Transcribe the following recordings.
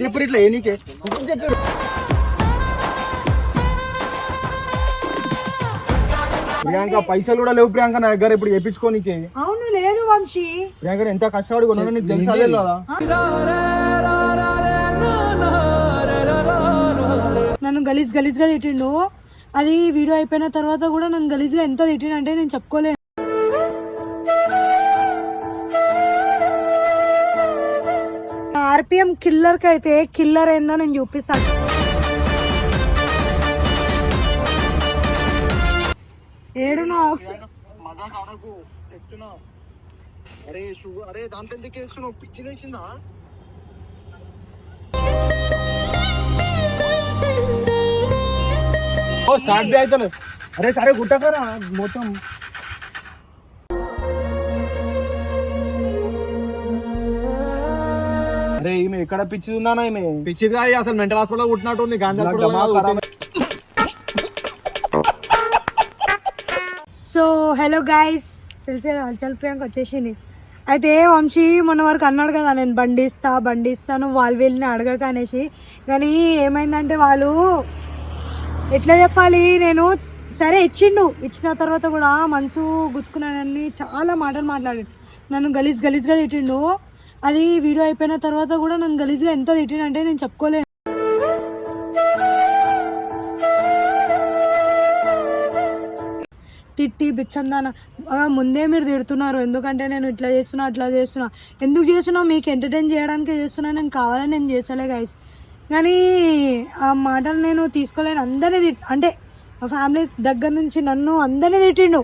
ఇప్పుడు ఇట్లా నీకే ప్రియాంక పైసలు కూడా లేవు ప్రియాంక నా దగ్గర ఇప్పుడు చేపించుకోనికి. అవును లేదు వంశీ. ప్రియాంక ఎంత కష్టపడి కొన్నాడో నీకు తెలుసా లేదు కదా? నన్ను గలీజ్ గలీజ్గా తిట్టిండు. అది వీడియో అయిపోయిన తర్వాత కూడా నన్ను గలీజ్గా ఎంత తిట్టిండు అంటే నేను చెప్పుకోలేను. ఆర్పిఎం కిల్లర్కి అయితే కిల్లర్ ఏందో నేను చూపిస్తాను. ఏడు అరే స్టార్ట్ అవుతాను అరే సరే గుట్టకరా మొత్తం. అరే ఈమె ఎక్కడ పిచ్చి ఉందానా ఈమె? పిచ్చిది కాదు అసలు మెంటల్ హాస్పిటల్ కుట్టినట్టు ఉంది గాంధీ సో హలో గైస్ తెలిసే హల్చల్ ప్రియాంక వచ్చేసింది. అయితే వంశీ మొన్న వరకు అన్నాడు కదా నేను బండి ఇస్తా బండి ఇస్తాను వాళ్ళు వీళ్ళని అడగక అనేసి. కానీ ఏమైందంటే వాళ్ళు ఎట్లా చెప్పాలి నేను సరే ఇచ్చిండు. ఇచ్చిన తర్వాత కూడా మనసు గుచ్చుకున్నానని చాలా మాటలు మాట్లాడాడు. నన్ను గలీజ్ గలీజ్గా తిట్టిండు. అది వీడియో అయిపోయిన తర్వాత కూడా నన్ను గలీజ్గా ఎంత తిట్టినంటే నేను చెప్పుకోలేను. తిట్టి బిచ్చందాన. ముందే మీరు తిడుతున్నారు. ఎందుకంటే నేను ఇట్లా చేస్తున్నా అట్లా చేస్తున్నా. ఎందుకు చేస్తున్నా మీకు ఎంటర్టైన్ చేయడానికి చేస్తున్నా. నేను కావాలని నేను చేసలే గైస్ కానీ ఆ మాటలు నేను తీసుకోలేను. అందరినీ తిట్ అంటే మా ఫ్యామిలీ దగ్గర నుంచి నన్ను అందరినీ తిట్టిండు.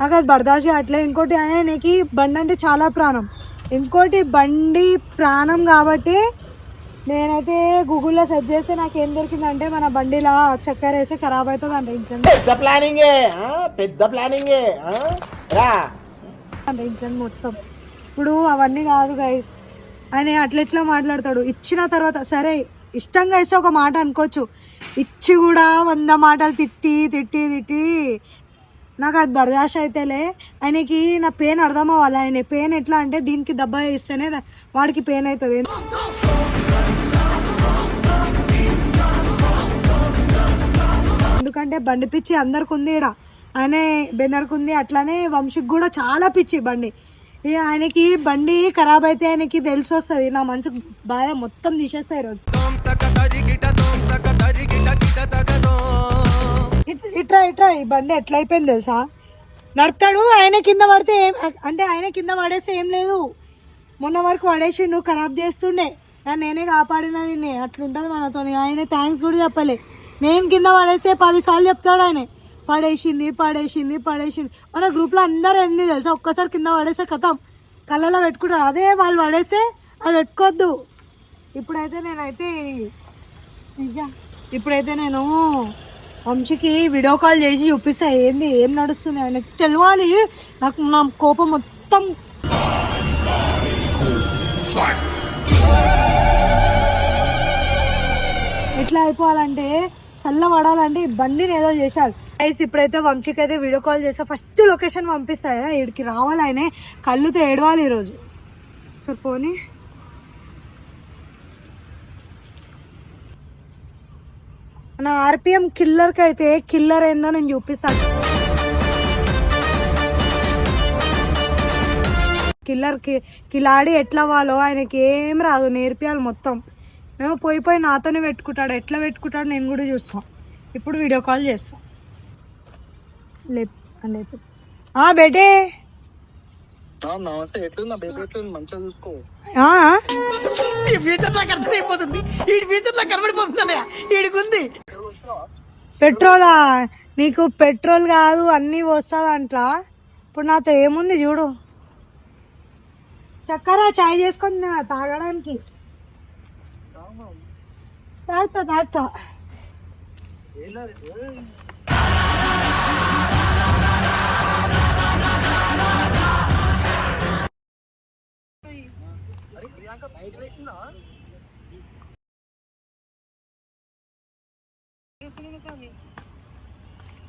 నాకు అది బర్దాషి అట్లే. ఇంకోటి ఆయనకి బండి అంటే చాలా ప్రాణం. ఇంకోటి బండి ప్రాణం కాబట్టి నేనైతే గూగుల్లో సెర్చ్ చేస్తే నాకు ఏం దొరికిందంటే మన బండిలా చక్కెర వేస్తే ఖరాబ్ అవుతుంది ఇంట్లో పెద్ద ప్లానింగే పెద్ద ప్లానింగే టెన్షన్ మొత్తం. ఇప్పుడు అవన్నీ కాదు గైస్ ఆయన అట్లా ఎట్లా మాట్లాడతాడు. ఇచ్చిన తర్వాత సరే ఇష్టంగా ఇస్తే ఒక మాట అనుకోవచ్చు. ఇచ్చి కూడా వంద మాటలు తిట్టి తిట్టి తిట్టి నాకు అది బర్దాష్ అయితేలే ఆయనకి నా పెయిన్ అర్థం అవ్వాలి. ఆయన పెయిన్ ఎట్లా అంటే దీనికి దెబ్బ ఇస్తేనే వాడికి పెయిన్ అవుతుంది ఎందుకంటే బండి పిచ్చి అందరికి ఉంది ఇక్కడ ఆయనే బెన్నర్కి ఉంది అట్లానే వంశీకి కూడా చాలా పిచ్చి బండి. ఆయనకి బండి ఖరాబ్ అయితే ఆయనకి తెలిసి వస్తుంది నా మనసుకు బాధ మొత్తం తీసేస్తాయి ఈరోజు. ఇట్రా ఇట్రా ఈ బండి ఎట్లయిపోయింది తెలుసా? నడతాడు ఆయన కింద పడితే ఏం అంటే ఆయన కింద పడేస్తే ఏం లేదు. మొన్న వరకు పడేసిండు ఖరాబ్ చేస్తుండే. నేనే కాపాడినది నే- అట్లుంటుంది మనతో ఆయన థ్యాంక్స్ కూడా చెప్పలే. నేను కింద పడేస్తే పదిసార్లు చెప్తాడు ఆయన. పడేసింది పడేసింది పడేసింది. మన గ్రూప్లో అందరూ ఏంది తెలుసా? ఒక్కసారి కింద పడేస్తే కథం. కళ్ళలో పెట్టుకుంటారు. అదే వాళ్ళు పడేస్తే అది పెట్టుకోవద్దు ఇప్పుడైతే నేనైతే నిజా. ఇప్పుడైతే నేను వంశీకి వీడియో కాల్ చేసి చూపిస్తా ఏంది ఏం నడుస్తుంది ఆయనకి తెలియాలి నాకు నా కోపం మొత్తం. ఎట్లా అయిపోవాలంటే చల్లబడాలంటే ఈ బండిని ఏదో చేశారు. గైస్ ఇప్పుడైతే వంశీకి అయితే వీడియో కాల్ చేస్తా ఫస్ట్ లొకేషన్ పంపిస్తాయా ఇక్కడికి రావాలి ఆయనే కళ్ళుతో ఏడవాలి ఈరోజు. సో పోనీ మన ఆర్పిఎం కిల్లర్కి అయితే కిల్లర్ ఏందో నేను చూపిస్తాను. కిల్లర్కి కిలాడి ఎట్లా అవ్వాలో ఆయనకి ఏం రాదు నేర్పియాలి మొత్తం. మేము పోయి పోయి నాతోనే పెట్టుకుంటాడు ఎట్లా పెట్టుకుంటాడు నేను కూడా చూస్తాం. ఇప్పుడు వీడియో కాల్ చేస్తాం. లేప్ లేపు. బేటే. నమస్తే ఎట్లుందా బేబీ ఎట్లుంది? మంచిగా చూసుకో. ఆ? పెట్రోలా? నీకు పెట్రోల్ కాదు అన్నీ వస్తుంది అంట్లా ఇప్పుడు నాతో ఏముంది చూడు. చక్కర చాయ్ చేసుకొని తా- తాగడానికి. తాగుతా తాగుతా. ఇంకా బయట లేచిందా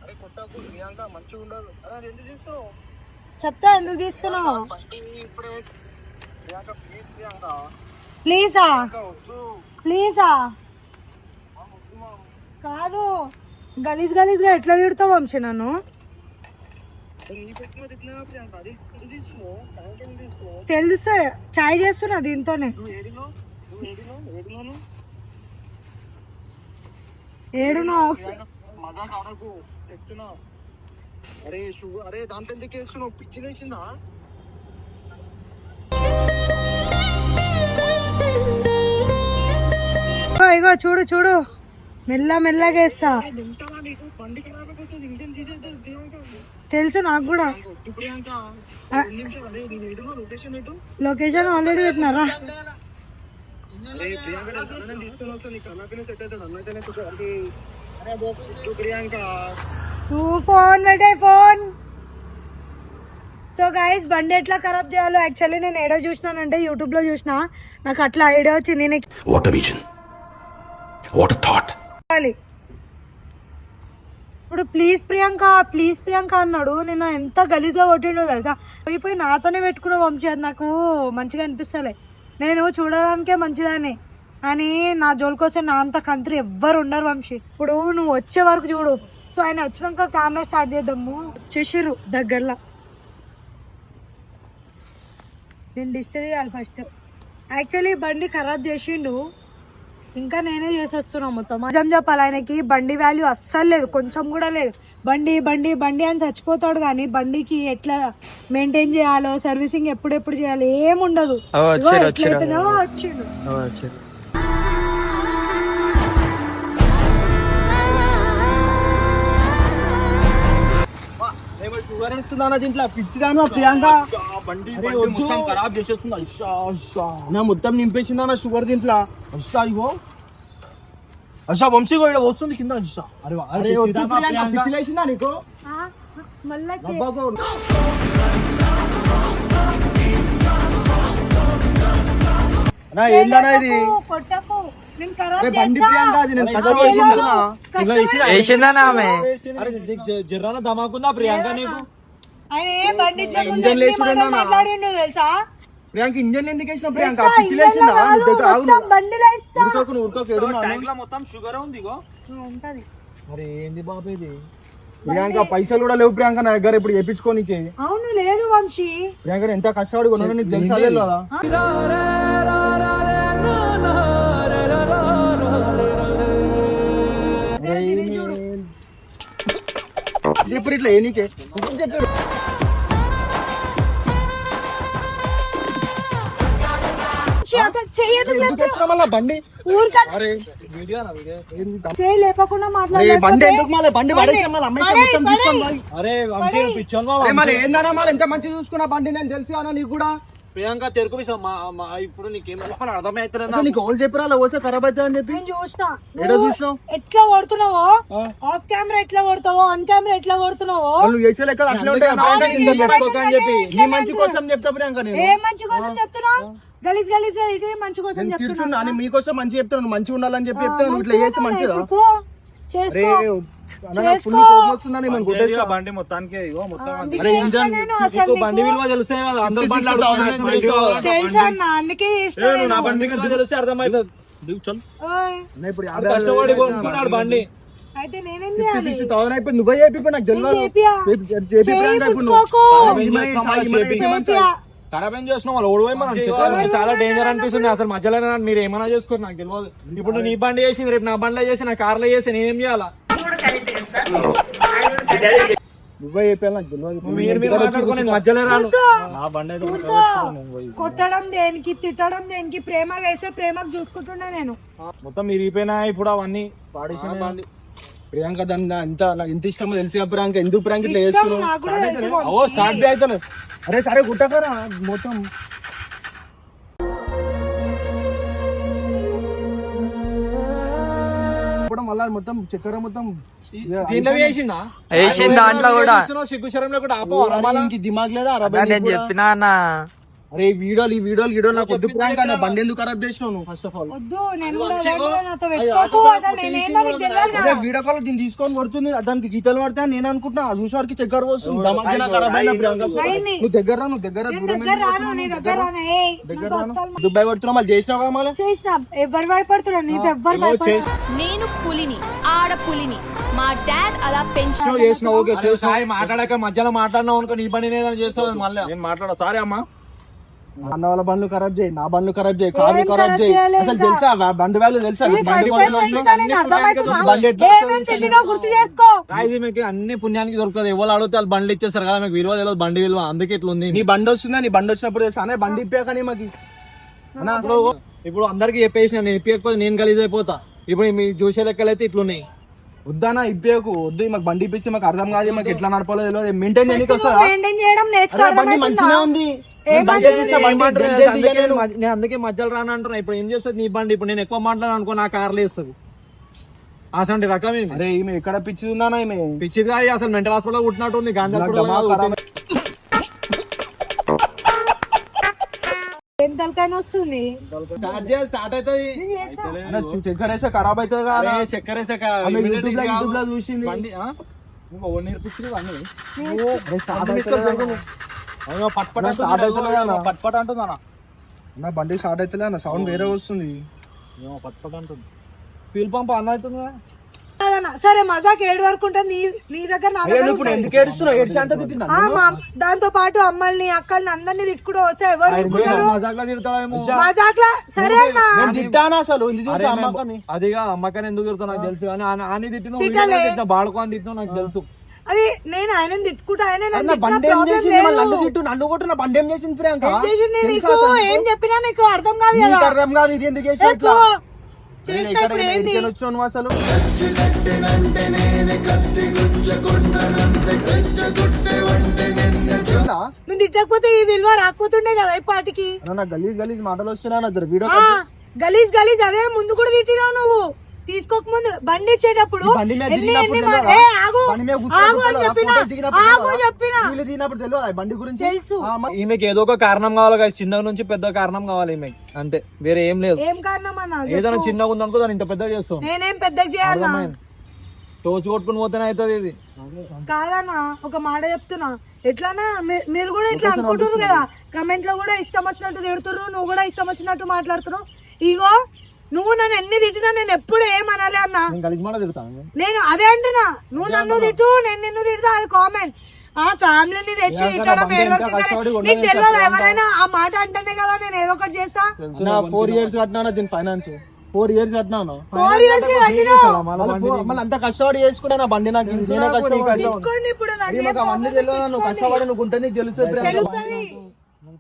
అరే కొట్టకు ప్రియాంక మంచిగా ఉండదు అరే ఎందుకు చేస్తున్నావు? చెప్తా ఎందుకు తీస్తున్నావు ఇప్పుడే ప్రియాంక ప్లీజ్? ప్రియాంక ప్లీజా? ప్లీజా కాదు. గలీజ్ గలీజ్గా ఎట్లా తిడతావు వంశీ నన్ను? తెలుసు చాయ్ చేస్తున్నా దీంతోనే. ఏడునో? ఒకసారి అరే అరే దాంట్లో ఎందుకు వేస్తున్నావు పిచ్చి లేచిందా? ఇగో చూడు చూడు. మెల్ల మెల్లగా వేస్తా. తెలుసు నాకు కూడా. లొకేషన్ ఆల్రెడీ పెట్టినారా? నువ్వు ఫోన్ పెట్టే ఫోన్. సో గైస్ బండి ఎట్లా ఖరాబ్ చేయాలో యాక్చువల్లీ నేను ఏడో చూసినానంటే యూట్యూబ్లో చూసిన. నాకు అట్లా ఐడియా వచ్చింది. నేను What a. What ఇప్పుడు ప్లీజ్ ప్రియాంక ప్లీజ్ ప్రియాంక అన్నాడు. నేను ఎంత గలీజ్గా కొట్టిండో తెలుసా? పోయి నాతోనే పెట్టుకున్న పంపించేది అది నాకు మంచిగా అనిపిస్తలే. నేను చూడడానికే మంచిదాన్ని. అని నా జోలు కోసం నా అంత కంత్రి ఎవ్వరు ఉండరు వంశీ. ఇప్పుడు నువ్వు వచ్చే వరకు చూడు. సో ఆయన వచ్చినాక కెమెరా స్టార్ట్ చేద్దాము. వచ్చేసిర్రు దగ్గరలో. నేను డిస్టర్బ్ చేయాలి ఫస్ట్ యాక్చువల్లీ బండి ఖరాబ్ చేసిండు. ఇంకా నేనే చేసి వస్తున్నా మొత్తం. నిజం చెప్పాలి ఆయనకి బండి వాల్యూ అస్సలు లేదు. కొంచెం కూడా లేదు. బండి బండి బండి అని చచ్చిపోతాడు కానీ బండికి ఎట్లా మెయింటైన్ చేయాలో సర్వీసింగ్ ఎప్పుడెప్పుడు చేయాలి ఏం ఉండదు ఇగో ఎట్లయిపోయిందో వచ్చిండు ఇస్తుందా దీంట్లో? పిచ్చిదానా ప్రియాంక. బండి మొత్తం ఖరాబ్ చేసేస్తుంది. అయ్యా అయ్యా. నా మొత్తం నింపేసిందా షుగర్ దీంట్లో? అయ్యా ఇగో. అయ్యా వంశీ కూడా వస్తుంది కింద అయ్యా. అరే అరే నీకు? నా ఏందన్నా ఇది? కొట్టకు, జర్రాన ధమాకుందా ప్రియాంక నీకు? ఆయన ఏ బండి ఇచ్చే ముందు ఇంజన్ ఎన్ని లేచుడేనా? మాటలు మాట్లాడిండు తెలుసా? ప్రియాంక ఇంజన్ ఎందుకు వేసిన ప్రియాంక? కాదు, బండిలో ఇస్తా. ఉరుకోకు మొత్తం షుగర్ ఉంది ఇగో. ఉంటది. అరే ఏంది బాబు ఇది? ప్రియాంక పైసలు కూడా లేవు ప్రియాంక నా దగ్గర ఇప్పుడు వేపించుకోనికి అవును లేదు వంశీ. ప్రియాంక ఎంత కష్టపడి కొన్నాడో నీకు తెలుసా తెలియదా పిచ్చోన్ బాబు మళ్ళీ ఏందన్నా మళ్ళీ ఎంత మంచి చూసుకున్నా బండి నేను తెలుసు అన్న నీకు కూడా. ప్రియాంక తెరుకు ఇప్పుడు నీకు చెప్పిరా ఖరాబ్ అవుతుంది అని చెప్పి? నేను చూసినా. ఎడ నువ్వు చూసినావు? ఎట్లా కొడుతున్నావో? ఆఫ్ కెమెరా ఎట్లా కొడతావో ఆన్ కెమెరా ఎట్లా కొడుతున్నావో? చేసే లెక్కలు అట్లా ఉంటాయి అని చెప్పి. నీ మంచి కోసం చెప్తా ప్రియాంక నేను. ఏ మంచి కోసం గలీజ్ గలీజ్ ఇదే మంచి కోసం నేను చెప్తున్నా. అని మీకోసం మంచి చెప్తాను నువ్వు మంచిగా ఉండాలని చెప్పి చెప్తాను నువ్వు ఇట్లా చేస్తే మంచిదా? బండి మొత్తానికి బండి విలువ కదా అందరు నా. బండి తెలిస్తే ఇప్పుడు కష్టపడి కొనుక్కున్నాడు బండి. అయితే నువ్వే చెప్పి నాకు తెలియదు ఖరాబ్ ఏం చేస్తున్నావు? వాళ్ళు ఓడిపోయి మనం చెప్పాలి. చాలా డేంజర్ అనిపిస్తుంది. అసలు మధ్యలో మీరు ఏమైనా చేసుకోరు నాకు తెలియదు. ఇప్పుడు నీ బండి చేసి రేపు నా బండిలో చేసి నా కార్లో చేసి నేనేం చేయాలా? నువ్వే నాకు తెలియదు. మీరు మీరు మాట్లాడుకో నేను మధ్యలో రాను. నా బండి అయితే. కొట్టడం దేనికి తిట్టడం దేనికి ప్రేమ వేసే ప్రేమకు చూసుకుంటున్నా నేను. మొత్తం ఇరిగిపోయినా ఇప్పుడు అవన్నీ పాడేసిన ప్రియాంక దాన్ని నా ఎంత నాకు ఎంత ఇష్టమో తెలిసి ప్రియాంక. ఎందుకు ప్రియాంక ఇట్లా చేస్తున్నావు? నాకు కూడా తెలుసు. ఓ స్టార్ట్ అవుతాను అరే సరే గుట్టకరా మొత్తం. ఇప్పుడు మళ్ళా మొత్తం చక్కెర మొత్తం దీంట్లో వేసిందా? వేసింది దాంట్లో కూడా. సిగ్గు శరంలో కూడా ఆపో దిమాగ్ లేదా? అన్నా, నేను చెప్పినా అన్న. అరే ఈ వీడియోలు ఈ వీడియోలు వీడియోలు నాకు వద్దు ప్రాంక్ అన్న బండి ఎందుకు ఖరాబ్ చేసినావు నువ్వు ఫస్ట్ ఆఫ్ ఆల్ వద్దు నేను కూడా ఎవరితో నాతో పెట్టుకోకు అసలు నేనేందో నీకు తెలియాలి అదే కదా. వీడియో కాల్ దీన్ని తీసుకొని కొడుతుంది దానికి గీతలు పడితే అని నేను అనుకుంటున్నా. ఆ చూసేవారికి చక్కెర వస్తుంది దమాకినా ఖరాబ్ అయిన అయింది. నువ్వు దగ్గర రా, నువ్వు దగ్గర రా, నేను దూరం దగ్గర రాను నీ దగ్గర రాను. ఏయ్, దగ్గర రాను. దుబాయ్ పడుతున్నావు మళ్ళీ చేసినావు కదా మళ్ళీ? చేసిన. ఎవరు భయపడుతున్నా నీతో ఎవ్వరు భయపడరు. నేను పులిని ఆడ పులిని. మా డాడ్ అలా పెంచి చేసినావు ఓకే చేసినావు. మాట్లాడాక మధ్యలో మాట్లాడినావు అనుకో నీ బండి ఏదైనా చేస్తావు మళ్ళీ. నేను మాట్లాడా సారీ అమ్మా. అన్న వాళ్ళ బండ్లు ఖరాబ్ చేయి నా బండ్లు ఖరాబ్ చేయి కార్లు ఖరాబ్ చేయి. అసలు. తెలుసా బండి వాల్యూ తెలుసా? మీకు అన్ని పుణ్యానికి దొరుకుతుంది ఎవరు అడిగితే వాళ్ళు బండ్లు ఇచ్చేస్తారు కదా మీకు విలువ తెలియదు బండి విలువ. అందుకే ఇట్లా ఉంది నీ బండి వస్తుందా? నీ బండి వచ్చినప్పుడు తెలుసా? అనే బండి ఇప్పాక నీ మాకి. ఇప్పుడు అందరికి చెప్పేసి నేను ఇప్పకపోతే నేను గలీజ్ అయిపోతా. ఇప్పుడు మీ చూసే లెక్కలు అయితే ఇట్లున్నాయి. వద్దానా ఇప్పేకు వద్దు మాకు బండి ఇప్పిస్తే మాకు అర్థం కాదు మాకు ఎట్లా నడపాలో తెలియదు. మెయింటైన్ చేయడానికి వస్తుందా? అరే బండి మంచిగా ఉంది. నేను అందుకే మధ్యలో రాను అంటున్నా. ఇప్పుడు ఏం చేస్తుంది నీ బండి? ఇప్పుడు నేను ఎక్కువ మాట్లాడాను అనుకో నా కార్లు వేస్తుంది అసలు రకం ఏమి? అరే ఈమె ఎక్కడ పిచ్చి ఉందానా ఈమె? పిచ్చిది కాదు అసలు మెంటల్ హాస్పిటల్ కుట్టినట్టు ఉంది గాంధీ తలకాయ వస్తుంది. స్టార్ట్ స్టార్ట్ అవుతుంది. చక్కెర వేస్తే ఖరాబ్ అవుతుంది కదా చక్కెర యూట్యూబ్లో. చూసింది. నేర్పించింది అన్నీ. అరే స్టార్ట్ అంటుంది అన్న. అన్న. బండి స్టార్ట్ అవుతలే అన్న. సౌండ్ వేరే వస్తుంది. ఏమో పట్ పట్ అంటుంది. ఫీల్ పంప్ అన్న అవుతుంది కదా. కాదన్న. సరే మజాక్ ఏడు వరకు ఉంటుంది నీ నీ దగ్గర నా ఉంటుంది. ఆ, మా- దాంతో పాటు అమ్మల్ని అక్కల్ని అందరినీ తిట్టుకుంటూ వస్తే ఎవరు ఊరుకుంటారు? మజాక్లో తిడతావేమో సరే అన్న నేను తిట్టానా అసలు ఎందుకు అరే తిడతా మేము- అమ్మకని అదిగా అమ్మకని ఎందుకు తిడుతావు నాకు తెలుసు కానీ తిట్టలే. బాడుకో అని తిట్టినావు నాకు తెలుసు అది నేను ఆయన తిట్టుకుంటా ఆయన నన్ను అన్న తిట్టినా బండి ఏం problem చేసింది మళ్ళీ నన్ను లేదు. తిట్టు నన్ను కొట్టు నా బండి ఏం చేసింది ప్రియాంక ఏం చేసింది తెలుసా నీకు అసలు? ఏం చెప్పినా నీకు అర్థం కాదు నీకు కదా అర్థం కాదు ఇది ఎందుకు. ఇట్లా? వచ్చినావు నువ్వు అసలు? తెలుసా? నువ్వు తిట్టకపోతే ఈ విలువ రాకపోతుండే కదా ఈ పాటికి? అన్న, నాకు గలీజ్ గలీజ్ మాటలు వస్తున్నాయి నా వీడియో ఆ, గలీజ్ గలీజ్ అదే ముందు కూడా తిట్టినావు నువ్వు. తీసుకోక ముందు బండి ఇచ్చేటప్పుడు బండి ఎన్ని ఎన్ని మా-? ఏ, ఆగు ఆగు అని చెప్పిన ఆగు? చెప్పిన. గురించి? తెలుసు. ఆ, మరి ఈమెకి ఏదో ఒక కారణం కావాలి కదా. చిన్న నుంచి పెద్ద కారణం కావాలి ఈమెకి. అంతే. వేరే ఏం లేదు. ఏం కారణం అన్న? ఏదైనా చిన్నగా ఉందనుకో దాన్ని ఇంత పెద్దగా చేస్తాం. నేనేం పెద్దగా చేయాలన్నా తోచి కొట్టుకుని పోతేనే అవుతుంది ఇది. కాదన్నా ఒక మాట చెప్తున్నా. ఎట్లానా మీ- మీరు కూడా ఇట్లా అనుకుంటున్నారు కదా. కమెంట్లో కూడా ఇష్టం వచ్చినట్టు తిడుతున్నారు నువ్వు కూడా ఇష్టం వచ్చినట్టు మాట్లాడుతున్నావు ఇగో నువ్వు నన్ను ఎన్ని తిట్టినా నేను ఎప్పుడు ఏమనాలి అన్నా? నేను అదే అంటున్నా. నువ్వు నన్ను తిట్టు నేను నిన్ను తిడతా అది కామెంట్ ఆ ఫ్యామిలీని తెచ్చి నీకు తెలియదు ఎవరైనా ఆ మాట అంటేనే కదా నేను ఏదో ఒకటి చేస్తా. నా ఫోర్ ఇయర్స్ కట్టినా దీని ఫైనాన్స్ ఫోర్ ఇయర్స్ కట్టినాను. ఫోర్ ఇయర్స్ మళ్ళీ అంత కష్టపడి చేసుకున్నా నా బండి నాకు నేనే కష్టపడి ఇప్పుడు కష్టపడి నువ్వు గుంట నీకు. తెలుస్తుంది.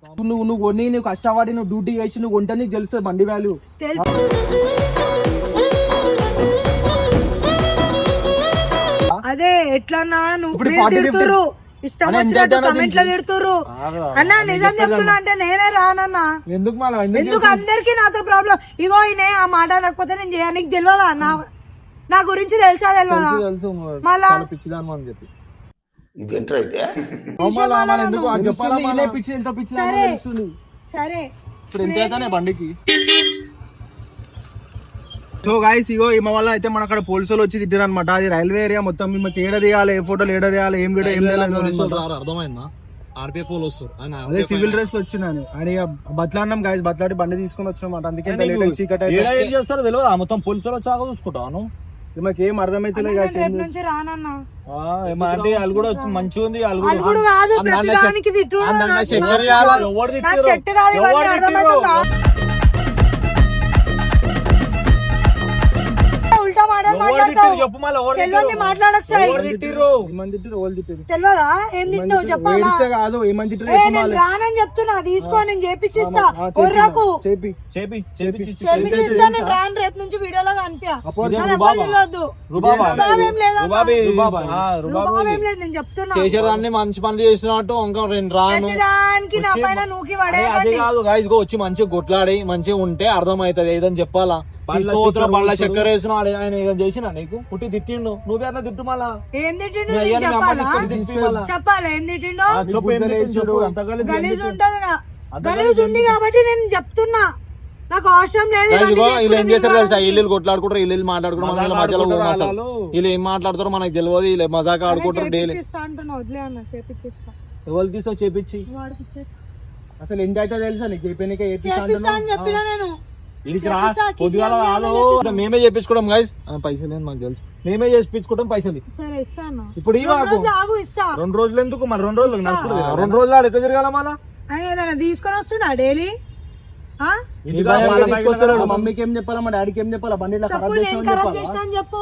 నువ్వు నువ్వు కొన్ని నువ్వు కష్టపడి నువ్వు డ్యూటీ వేసి నువ్వు గుంట నీకు తెలుస్తుంది బండి వాల్యూ అదే ఎట్లన్నా నువ్వు ఇప్పుడు మీరు 40, 50 తిడుతుర్రు. ఇష్టం వచ్చినట్టు కమెంట్లు అన్న నిజం చెప్తున్నా అంటే నేనే రానన్నా. ఎందుకు అందరికి నాతో ప్రాబ్లం ఇగో ఈయన ఆ మాట లేకపోతే నేను చేయ నీకు తెలియదా? నా నా గురించి తెలుసా తెలియదా మళ్ళా అయితే? సరే. ఇప్పుడు ఎంత అవుతానే బండికి? సో గాయస్ ఇగో ఈమె వల్ల అయితే మన అక్కడ పోలీసులు వచ్చి తిట్టారు అనమాట అది రైల్వే ఏరియా మొత్తం మేము ఏడ తీయాలి ఏ ఫోటోలు ఏడ తీయాలి ఏం వీడియో ఏం అర్థమైందా? ఆర్పిఎఫ్ వాళ్ళు వస్తారు ఆయన అదే సివిల్ డ్రెస్లో వచ్చినాను అని ఇక బతలాడినాం గాయస్ బతలాడి బండి తీసుకొని వచ్చినామాట అందుకే చీకటి ఏం చేస్తారో తెలియదు? మొత్తం పోలీసులు వచ్చాక చూసుకుంటాను మాకు ఏం అర్థమైతే నేను రేపు నుంచి రానన్నా. అంటే వాళ్ళు కూడా వచ్చి మంచిగా ఉంది వాళ్ళు వాళ్ళు కూడా కాదు నాకు నాకు? చెట్టు కాదు ఇవన్నీ ఎవరు అర్థమవుతుందా మాటలు మాట్లాడతావు? మాట్లాడకు సాయి. తెలియదా? ఏం చెప్పాలా? ఏ నేను. రానని చెప్తున్నా తీసుకో నేను చేపించిస్తా ఆ, చేపి, ఒర్రకు. చేపి. చేపి చేపించి చేపించిస్తా నేను రాను రేపు నుంచి వీడియోలో కనిపించా ఇదే నాకు రుబాబా? ఎవ్వరు తెలియదు రుబాబా? రుబాబ్ ఏం లేదన్నా రుబాబీ. రుబాబా. ఆ, రుబాబీ. రుబాబ్ ఏం లేదు నేను చెప్తున్నా. చేసేదాన్ని మంచి పనులు చేసినట్టు ఇంకా రెండు రాను. ప్రతి దానికి నా పైన నూకి పడేయకండి. కాదు గాయస్ ఇగో వచ్చి మంచిగా కొట్లాడి మంచిగా ఉంటే అర్థమవుతుంది ఏదని చెప్పాలా? తీసుకోవచ్చిన బండ్ల చక్కెర వేసిన ఆయన చేసినా నీకు? పుట్టి తిట్టిండు. నువ్వే తిట్టు మళ్ళా. ఏం తిట్టిండు? నేను చెప్పాలా. చెప్పాలా? ఏం తిట్టిండో? చెప్పు ఏం తిట్టిండు? గలీజ్ గలీజ్ ఉంది కాబట్టి నేను చెప్తున్నా. నాకు అవసరం లేదు వీళ్ళు ఏం నేను తెలుసా? వీళ్ళు కొట్లాడుకుంటారు వీళ్ళు మాట్లాడుకుంటారు వీళ్ళ మధ్యలో అసలు. వాళ్ళు. ఏం మాట్లాడతారో మనకు తెలియదు వీళ్ళు మజాక్ ఆడుకుంటారు డైలీ చేపిచ్చిస్తా అంటున్నా వదిలే అన్న చేపిచ్చిస్తా. ఎవరు తీసో చేపించి అసలు ఎంత అయితే తెలుసా నీకు? అని చెప్పినా నేను. పొద్దుగాల మేమే చేపించుకోవడం గైస్ పైసలు మాకు తెలుసు. మేమే పైసలు. సరే ఇప్పుడు ఈ రెండు రోజులు ఆగు ఇస్తా. రెండు రోజులు ఎందుకు మరి? రెండు రోజులు రెండు రోజులు ఆడు ఎక్కడ తిరగాల మళ్ళా? ఆయన తీసుకొని వస్తున్నా డైలీ? మమ్మీకి ఏం చెప్పాలా? మా డాడీకి ఏం చెప్పాలా? బండి చెప్పు.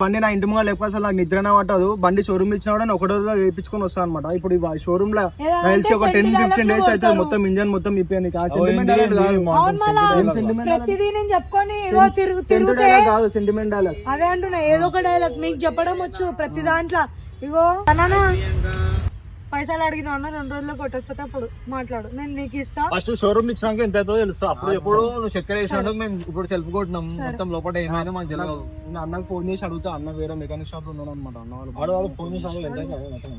బండి నా ఇంటి ముంగ లేకపోతే అసలు నాకు నిద్రనే పట్టదు. బండి షోరూమ్ ఇచ్చిన కూడా ఒకటో రోజు వేయించుకొని వస్తాను అనమాట ఇప్పుడు ఈ షోరూమ్లో కలిసి ఒక టెన్ ఫిఫ్టీన్ డేస్ అయితే. మొత్తం ఇంజన్ మొత్తం ఇప్పాను ఆ సెంటిమెంట్ కాదు. డైలాగ్ అదే అంటున్నా ఏదో ఒక డైలాగ్ మీకు చెప్పడం వచ్చు ప్రతి దాంట్లో. ఇగో అన్నా పైసలు అడిగిన అన్న రెండు రోజుల్లో కొట్టకపోతే అప్పుడు మాట్లాడు. నేను నీకు ఇస్తా. ఫస్ట్ షోరూమ్ ఇచ్చినాక ఎంత అవుతుందో తెలుసు అప్పుడు ఎప్పుడు నువ్వు చక్కెర వేసినట్టు మేము ఇప్పుడు సెల్ఫ్ కొట్టినాం. మొత్తం లోపల ఏమైనా మాకు తెలియదు నేను అన్నకు ఫోన్ చేసి అడుగుతా. అన్న వేరే మెకానిక్ షాప్లో ఉన్నాను అనమాట అన్న వాళ్ళు వాళ్ళు ఫోన్ చేసి?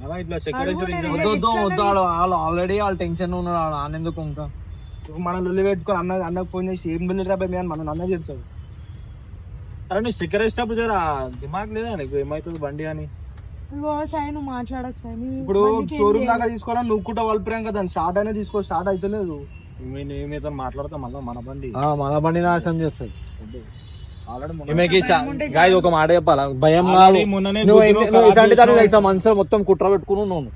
అలా ఇట్లా చక్కెర వద్దు వద్దు వద్దు వాళ్ళు వాళ్ళు ఆల్రెడీ వాళ్ళు టెన్షన్ ఉన్నారు వాళ్ళు ఆనందుకు ఇంకా? మనం లొల్లి పెట్టుకొని అన్న అన్నకు ఫోన్ చేసి ఏం బిల్లు రాబాయి మీ అని మనం అన్న చెప్తాడు. అరే నువ్వు చక్కెర వేసినప్పుడు జరా దిమాగ్ లేదా నీకు? ఏమవుతుంది బండి అని? ఇప్పుడు షోరూమ్? దాకా తీసుకోవాలని నువ్వు కూడా వాళ్ళు ప్రియాంక దాన్ని స్టార్ట్ అయినా తీసుకో స్టార్ట్ ఏమైతే మాట్లాడతాం మళ్ళీ మన బండి. మన బండి నాశనం చేస్తుంది. గాయ ఒక మాట చెప్పాలా? భయం కాదు నువ్వు ఇలాంటి దాన్ని. తెలుసా? మనసులో మొత్తం కుట్ర పెట్టుకుని నువ్వు.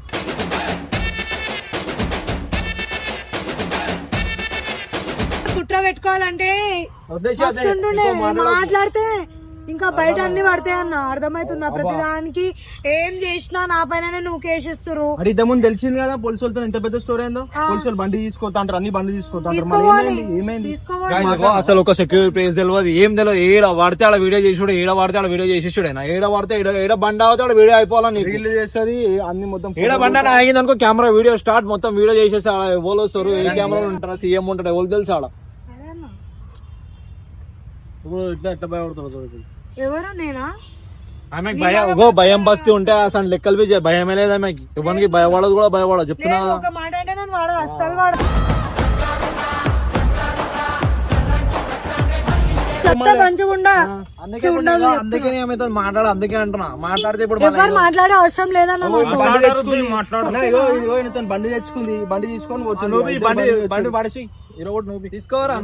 కుట్ర పెట్టుకోవాలంటే. మాట్లాడితే ఇంకా బయట అన్ని పడతాయి అన్న. అర్థమవుతుందా? ప్రతి దానికి ఏం చేసినా నా పైన నువ్వు కేసేస్తారు ఇంత ముందు తెలిసింది కదా పోలీసు వాళ్ళతో ఎంత పెద్ద స్టోరీ అయిందో పోలీసు వాళ్ళు బండి తీసుకోతా అంటారు అన్ని బండి ఇదిగో అసలు ఒక సెక్యూరిటీ ప్లేస్ తెలియదు ఏం తెలియదు ఏడ వాడితే ఆడ వీడియో చేసి ఏడ వాడితే ఆడ వీడియో చేసి చూడేనా ఏడ వాడితే ఏడ ఏడ బండి అవుతే ఆడ వీడియో అయిపోవాలని. రీల్ చేస్తుంది అన్ని మొత్తం ఏడ బండి ఆగింది అనుకో కెమెరా వీడియో స్టార్ట్ మొత్తం వీడియో చేసేసి ఆడ ఎవరు వస్తారు ఏ కెమెరా ఉంటారా సీఎం ఉంటాడు ఎవరు తెలుసు ఆడ? అదే. ఇప్పుడు ఇట్లా ఎట్లా భయపడుతున్నావు చూడు ఎవరు నేనా? ఆమెకు భయం ఓ భయం భక్తి ఉంటే అసలు లెక్కలు బి భయమే లేదు ఆమెకి? ఎవరికి భయపడదు కూడా భయపడదు. చెప్తున్నా లేదు కదా ఒక మాట అంటే నేను వాడు అస్సలు వాడు చెప్తా మంచిగుండా ఉండదు అందుకే ఆమెతో మాట్లాడ అందుకే అంటున్నా. మాట్లాడితే ఇప్పుడు ఎవరు మాట్లాడే అవసరం లేదన్న నాకు. బండి తెచ్చుకుంది. ఇగో ఇగో బండి తెచ్చుకుంది. బండి తీసుకొని నువ్వు ఇద్దరు బండి బండి పడిసి. ఇరవై తీసుకోరా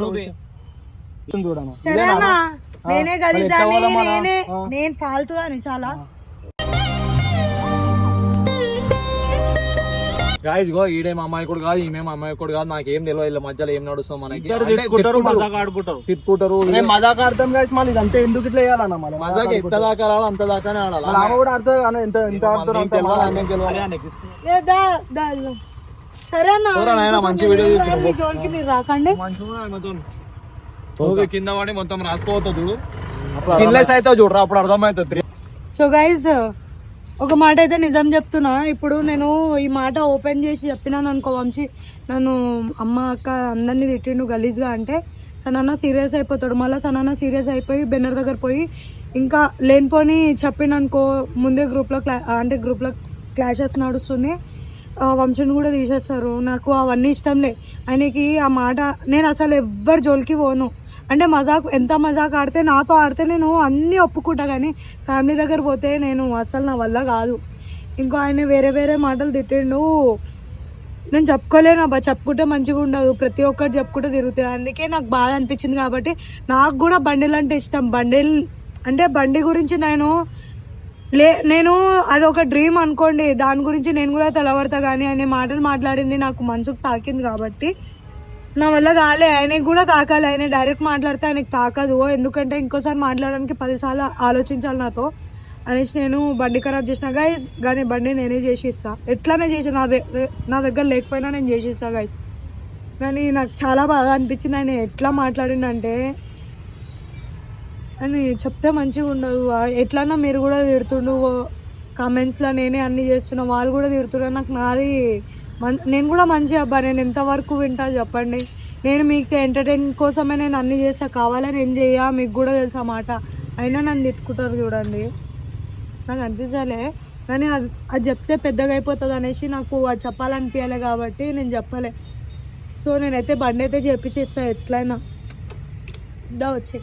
చూడన్న. సరేనా? నేనే? నేనే. నేను ఫాల్తూ అని చాలా. గాయస్ గో ఈడే మా అమ్మాయి కాదు ఈమె మా అమ్మాయి కూడా కాదు నాకేం తెలియదు వీళ్ళ మధ్యలో ఏం నడుస్తాం మనకి. తిట్టుకుంటారు, తిట్టుకుంటారు, మజాక్ ఆడుకుంటారు. తిట్టుకుంటారు. నేను మజాక్ అర్థం కాదు మళ్ళీ ఇదంతా ఎందుకు ఇట్లా వేయాలన్న మళ్ళీ మజాక్ ఎంత దాకా రావాలి అంత దాకానే ఆడాలి. ఆమె కూడా అర్థం కాదు ఎంత ఎంత ఆడుతారో అంత తెలియాలి ఏ. సరే అన్న మంచి వీడియో జోలికి మీరు రాకండి. ఓకే కింద పడి మొత్తం రాసుకోవద్దు చూడు. స్కిన్లెస్ అయితే చూడరా అప్పుడు అర్థమవుతుంది. సో గైజ్ ఒక మాట అయితే నిజం చెప్తున్నా. ఇప్పుడు నేను ఈ మాట ఓపెన్ చేసి చెప్పినాను అనుకో వంశీ. నన్ను అమ్మ అక్క అందరినీ తిట్టిండు గలీజ్గా అంటే సనాన్న సీరియస్ అయిపోతాడు. మళ్ళీ సనాన్న సీరియస్ అయిపోయి బెన్నర్ దగ్గర పోయి ఇంకా లేనిపోని చెప్పిండు అనుకో ముందే గ్రూప్లో క్లా అంటే గ్రూప్లో క్లాషెస్ నడుస్తుంది ఆ వంశీని కూడా తీసేస్తారు. నాకు అవన్నీ ఇష్టంలే. ఆయనకి ఆ మాట నేను అసలు ఎవ్వరి జోలికి పోను. అంటే మజాక్ ఎంత మజాక్ ఆడితే నాతో ఆడితే నేను అన్నీ ఒప్పుకుంటా కానీ ఫ్యామిలీ దగ్గర పోతే నేను అసలు నా వల్ల కాదు. ఇంకో ఆయన వేరే వేరే మాటలు తిట్టిండు. నేను చెప్పుకోలేను అబ్బా చెప్పుకుంటే మంచిగా ఉండదు. ప్రతి ఒక్కటి చెప్పుకుంటే తిరుగుతుంది అందుకే నాకు బాధ అనిపించింది కాబట్టి నాకు కూడా బండిలు అంటే ఇష్టం. బండిల్ అంటే బండి గురించి నేను లే నేను అది ఒక డ్రీమ్ అనుకోండి. దాని గురించి నేను కూడా తెలవడతా కానీ ఆయన మాటలు మాట్లాడింది నాకు మనసుకు తాకింది కాబట్టి నా వల్ల కాలే ఆయనకి కూడా తాకాలి. ఆయన డైరెక్ట్ మాట్లాడితే ఆయనకి తాకదు. ఎందుకంటే ఇంకోసారి మాట్లాడడానికి పదిసార్లు ఆలోచించాలి నాతో అనేసి నేను బండి ఖరాబ్ చేసిన గైస్ కానీ బండి నేనే చేసిస్తా. ఎట్లానే చేసి నా నా దగ్గర లేకపోయినా నేను చేసిస్తా గైస్ కానీ నాకు చాలా బాగా అనిపించింది. ఆయన ఎట్లా మాట్లాడిండంటే అని చెప్తే మంచిగా ఉండదు. ఎట్లన్నా మీరు కూడా తిడుతుండు. కామెంట్స్లో నేనే అన్ని చేస్తున్నా. వాళ్ళు కూడా తిడుతున్నారు. నాకు నాది నేను కూడా మంచి అబ్బా నేను ఎంతవరకు వింటా చెప్పండి. నేను మీకు ఎంటర్టైన్ కోసమే నేను అన్ని చేస్తా కావాలని ఏం చేయా మీకు కూడా తెలుసా మాట. అయినా నన్ను తిట్టుకుంటారు చూడండి. నాకు అనిపించాలే కానీ అది అది చెప్తే పెద్దగా అయిపోతుంది అనేసి నాకు అది చెప్పాలనిపించాలి కాబట్టి నేను చెప్పలే. సో నేనైతే బండి అయితే చేపించేస్తా ఎట్లయినా. దా వచ్చి.